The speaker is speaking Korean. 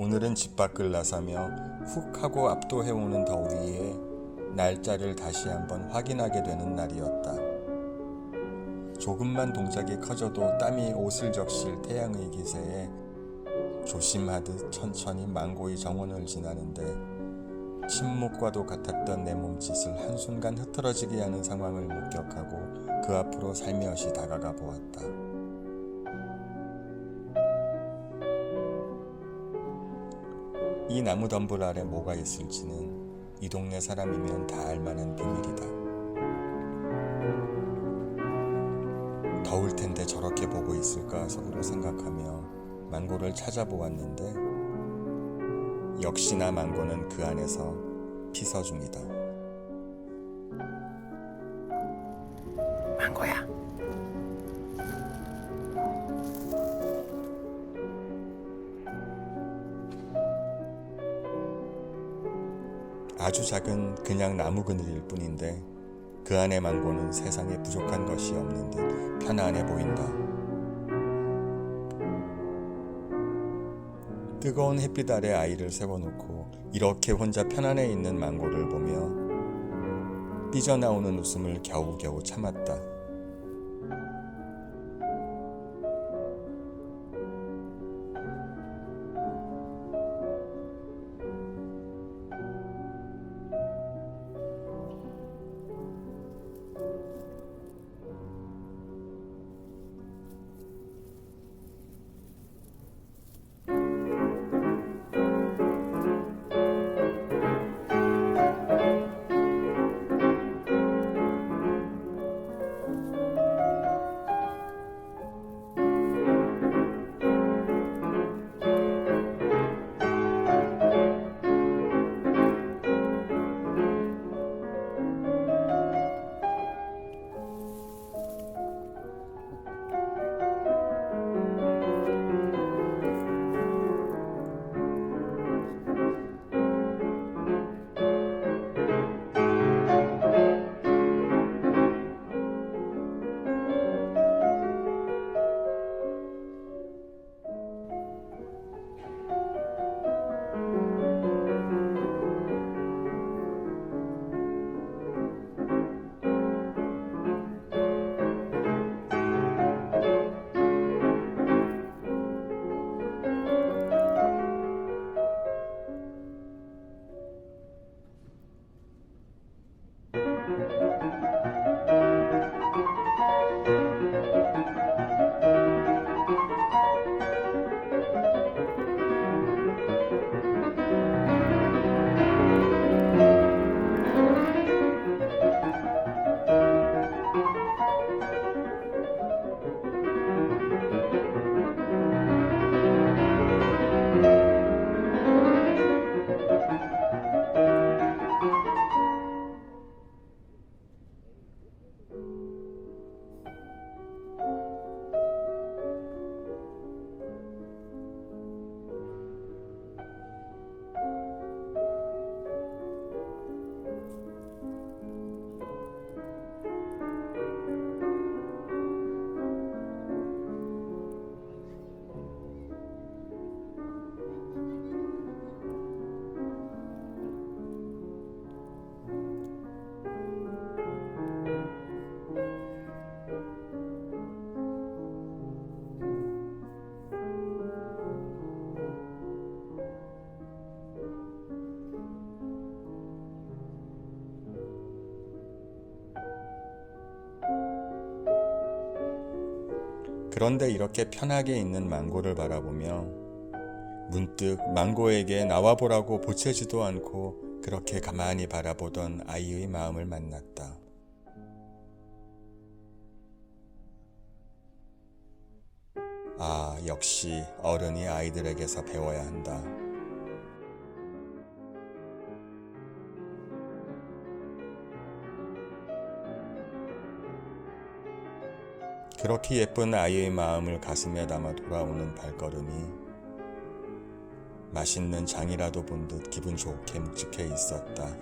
오늘은 집 밖을 나서며 훅 하고 압도해오는 더위에 날짜를 다시 한번 확인하게 되는 날이었다. 조금만 동작이 커져도 땀이 옷을 적실 태양의 기세에 조심하듯 천천히 망고의 정원을 지나는데 침묵과도 같았던 내 몸짓을 한순간 흐트러지게 하는 상황을 목격하고 그 앞으로 살며시 다가가 보았다. 이 나무 덤불 아래 뭐가 있을지는 이 동네 사람이면 다 알만한 비밀이다. 더울 텐데 저렇게 보고 있을까 속으로 생각하며 망고를 찾아보았는데 역시나 망고는 그 안에서 피서 중이다. 망고야. 아주 작은 그냥 나무 그늘일 뿐인데 그 안의 망고는 세상에 부족한 것이 없는 듯 편안해 보인다. 뜨거운 햇빛 아래 아이를 세워놓고 이렇게 혼자 편안해 있는 망고를 보며 삐져나오는 웃음을 겨우겨우 참았다. 그런데 이렇게 편하게 있는 망고를 바라보며 문득 망고에게 나와보라고 보채지도 않고 그렇게 가만히 바라보던 아이의 마음을 만났다. 아, 역시 어른이 아이들에게서 배워야 한다. 그렇게 예쁜 아이의 마음을 가슴에 담아 돌아오는 발걸음이 맛있는 장이라도 본 듯 기분 좋게 묵직해 있었다.